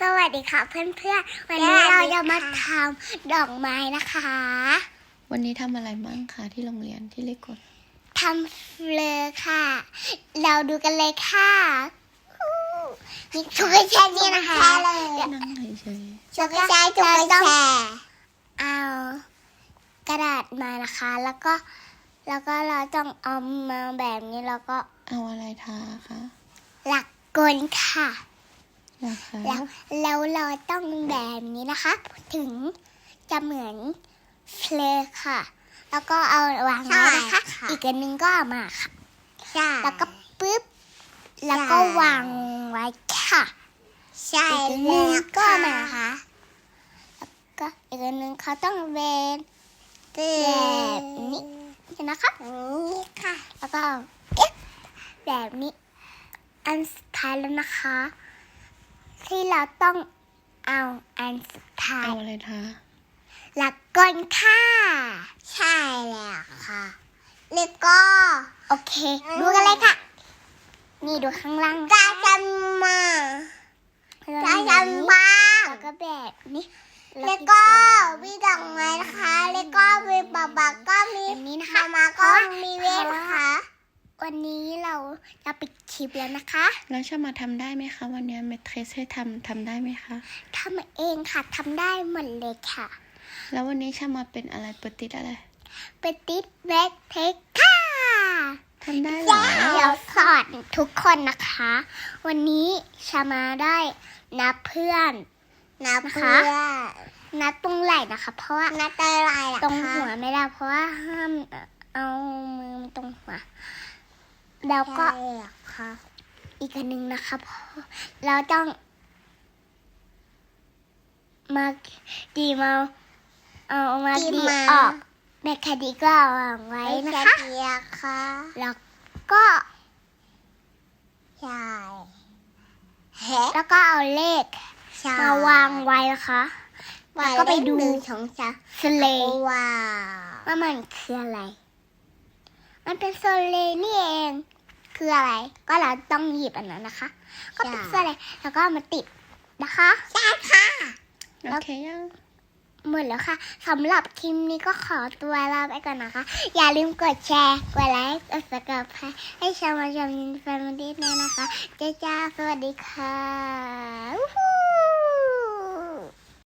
สวัสดีค่ะเพื่อนๆ วันนี้เราจะมาทำดอกไม้นะคะ วันนี้ทำอะไรมั่งคะที่โรงเรียนที่เลกดทำเลยค่ะ เราดูกันเลยค่ะนี่ทุกคนแช่นี่นะคะนั่งเฉยทุกคนแช่ทุกคนแช่เอากระดาษมานะคะ แล้วก็แล้วก็เราต้องเอามาแบบนี้แล้วก็ๆเอาอะไรทาคะหลักกลค่ะ อยากคะแล้วแล้วเราต้องแบบนี้นะคะ ถึงจะเหมือนเพลค่ะ แล้วก็เอาวางไว้นะคะอีกอันหนึงก็เอามาค่ะแล้วก็ปึ๊บแล้วก็วางไว้ค่ะใช่อีกอันหแล้นึงวก็ค่ะมาค่ะแล้วก็อีกอันหนึงเขาต้องเวนแบแบบนี้นะคะนี้ค่ะ แล้วก็เอ๊ะแบบนี้อันสุดท้ายแล้วนะคะ ที่เราต้องเอาอันสุดท้ายเอาอะไรทาหลักก้อนค่ะ ใช่แล้วค่ะ แล้วก็ โอเค ดูกันเลยค่ะ นี่ดูข้างล่างกาจันมาแล้วกาจันบ้างแล้วก็แบบนี้ แล้วก็มีดอกไม้นะคะ แล้วก็มีบาบาก็มีแบบนี้นะคะมามาก็มีเวทค่ะ วันนี้เราจะปิดคลิปแล้วนะคะ แล้วชามาทำได้ไหมคะ วันนี้เมทรสให้ทำทำได้ไหมคะทำเองค่ะทำได้หมดเลยค่ะ แล้ววันนี้ชามาเป็นอะไรปติดอะไรไปติดแบ็คเทคค่ะทำได้เหรอเดี๋ยวสอนทุกคนนะคะ วันนี้ชามาได้นับเพื่อนนับนะคะเพื่อนับตรงไหล่นะคะ เพราะว่านับอะไรล่ะตรงคะหัวไม่ได้เพราะว่าห้ามเอามือมาตรงหัว แล้วก็ใช่แล้วค่ะอีกอันหนึ่งนะคะเพราะเราต้อง มาดีมาเอามาดีออกแบคคดีก็เอาวางไว้นะคะเดียค่ะแล้วก็ใช่เฮ้แล้วก็เอาเลขใช่มาวางไว้นะคะแล้วก็ไปดูหนึ่งสองสามสเลย์ว้าวว่ามันคืออะไร มันเป็นโซเลย์นี่เอง คืออะไร ก็เราต้องหยิบอันนั้นนะคะ ก็เป็นโซเลย์แล้วก็เอามาติดนะคะใช่ค่ะโอเคยังหมดแล้วค่ะสำหรับคลิปนี้ก็ขอตัวลาไปก่อนนะคะ อย่าลืมกดแชร์ กดไลค์กดสับสไครต์ให้ชาวมาชมยินแฟนมันดีด้วยนะคะ เจ้าจ้าสวัสดีค่ะวู้ฮู้